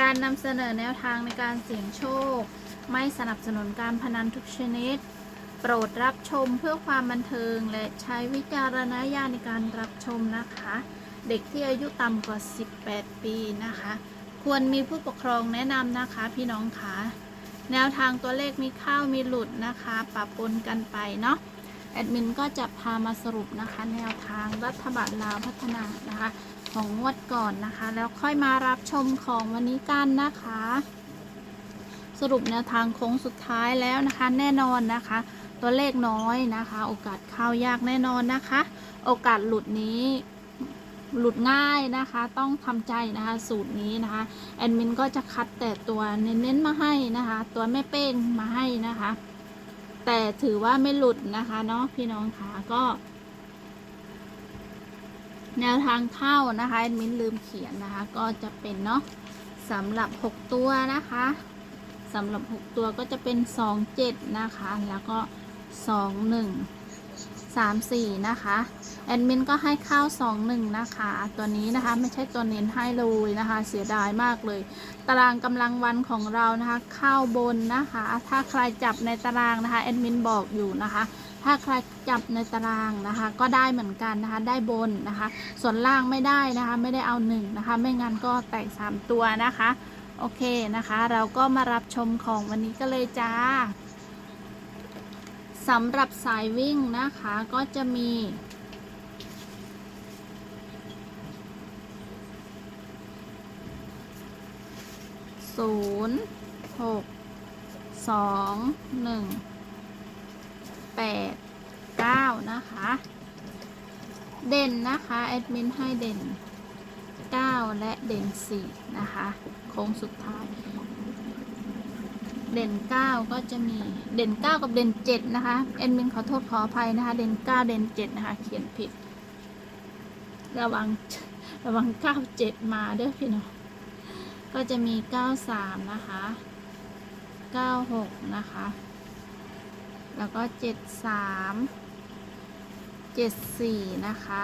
การนำเสนอแนวทางในการเสี่ยงโชค ไม่สนับสนุนการพนันทุกชนิด โปรดรับชมเพื่อความบันเทิง และใช้วิจารณญาณในการรับชมนะคะ เด็กที่อายุต่ำกว่า 18 ปีนะคะ ควรมีผู้ปกครองแนะนำนะคะพี่น้องคะแนวทางตัวเลขมีเข้ามีหลุดนะคะปะปนกันไปเนาะแอดมินก็จะพามาสรุปนะคะ แนวทางรัฐบาลลาวพัฒนานะคะ ของงวดก่อนนะคะ แล้วค่อยมารับชมของวันนี้กันนะคะ สรุปแนวทางโค้งสุดท้ายแล้วนะคะ แน่นอนนะคะ ตัวเลขน้อยนะคะ โอกาสเข้ายากแน่นอนนะคะ โอกาสหลุดนี้หลุดง่ายนะคะ ต้องทำใจนะคะสูตรนี้นะคะแอดมินก็จะคัดแต่ตัวเน้นๆมาให้นะคะ ตัวแม่เป้งมาให้นะคะ แต่ถือว่าไม่หลุดนะคะเนาะพี่น้องคะก็ แนวทางเข้านะคะแอดมินลืมเขียนนะคะ ก็จะเป็นเนาะสำหรับ 6 ตัวนะคะสำหรับ 6 ตัวก็จะเป็น 2 7 นะคะ แล้วก็ 2 3 4 นะคะ แอดมินก็ให้เข้า2 1 นะคะ ตัวนี้นะคะไม่ใช่ตัวเน้นให้เลยนะคะ เสียดายมากเลย ตารางกำลังวันของเรานะคะเข้าบนนะคะ ถ้าใครจับในตารางนะคะแอดมินบอกอยู่นะคะ ถ้าใครจับในตารางนะคะ ก็ได้เหมือนกันนะคะ ได้บนนะคะ ส่วนล่างไม่ได้นะคะ ไม่ได้เอาหนึ่งนะคะ ไม่งั้นก็แตกสามตัวนะคะ โอเคนะคะ เราก็มารับชมของวันนี้ก็เลยจ้า สำหรับสายวิ่งนะคะก็จะมี ศูนย์หกสองหนึ่งแปดเก้านะคะ เด่นนะคะ แอดมินให้เด่นเก้าและเด่นสี่นะคะ โค้งสุดท้าย เด่นเก้าก็จะมีเด่นเก้ากับเด่นเจ็ดนะคะแอดมินขอโทษขออภัยนะคะ เด่นเก้าเด่นเจ็ดนะคะ เขียนผิด ระวังระวังเก้าเจ็ดมาเด้อพี่น้องก็จะมีเก้าสามนะคะเก้าหกนะคะ แล้วก็เจ็ดสามเจ็ดสี่นะคะ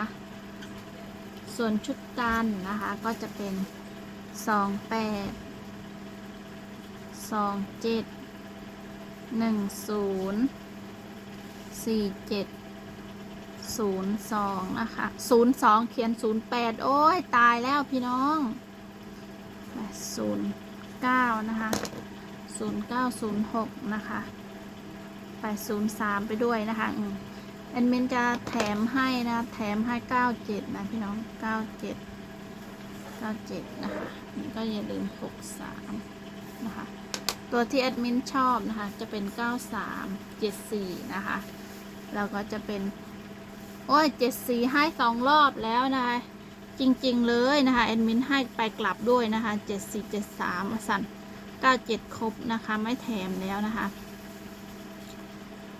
ส่วนชุดกันนะคะก็จะเป็นสองแปด สองเจ็ดหนึ่งศูนย์สี่เจ็ดศูนย์สองนะคะศูนย์สองเขียนศูนย์แปดโอ้ย ตายแล้วพี่น้องศูนย์เก้านะคะศูนย์เก้าศูนย์หกนะคะไปศูนย์สามไปด้วยนะคะแอดมินจะแถมให้นะ แถมให้เก้าเจ็ดนะพี่น้องเก้าเจ็ดเก้าเจ็ดนะคะนี่ก็อย่าลืมหกสามนะคะ ตัวที่แอดมินชอบนะคะ จะเป็นเก้าสามเจ็ดสี่นะคะ แล้วก็จะเป็น โอ้ยเจ็ดสี่ให้สองรอบแล้วนะคะ จริงๆเลยนะคะแอดมินให้ไปกลับด้วยนะคะเจ็ดสี่เจ็ดสามสั่นเก้าเจ็ดครบนะคะ ไม่แถมแล้วนะคะ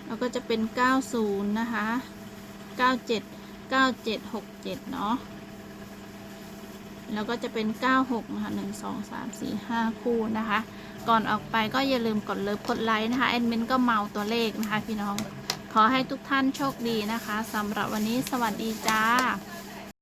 แล้วก็จะเป็น 90 นะคะ 97 9767 เนาะ แล้วก็จะเป็น 96 นะคะ 1 2 3 4 5 คู่นะคะ ก่อนออกไปก็อย่าลืมกดเลิฟกดไลค์นะคะแอดมินก็เมาตัวเลขนะคะพี่น้อง ขอให้ทุกท่านโชคดีนะคะสำหรับวันนี้สวัสดีจ้า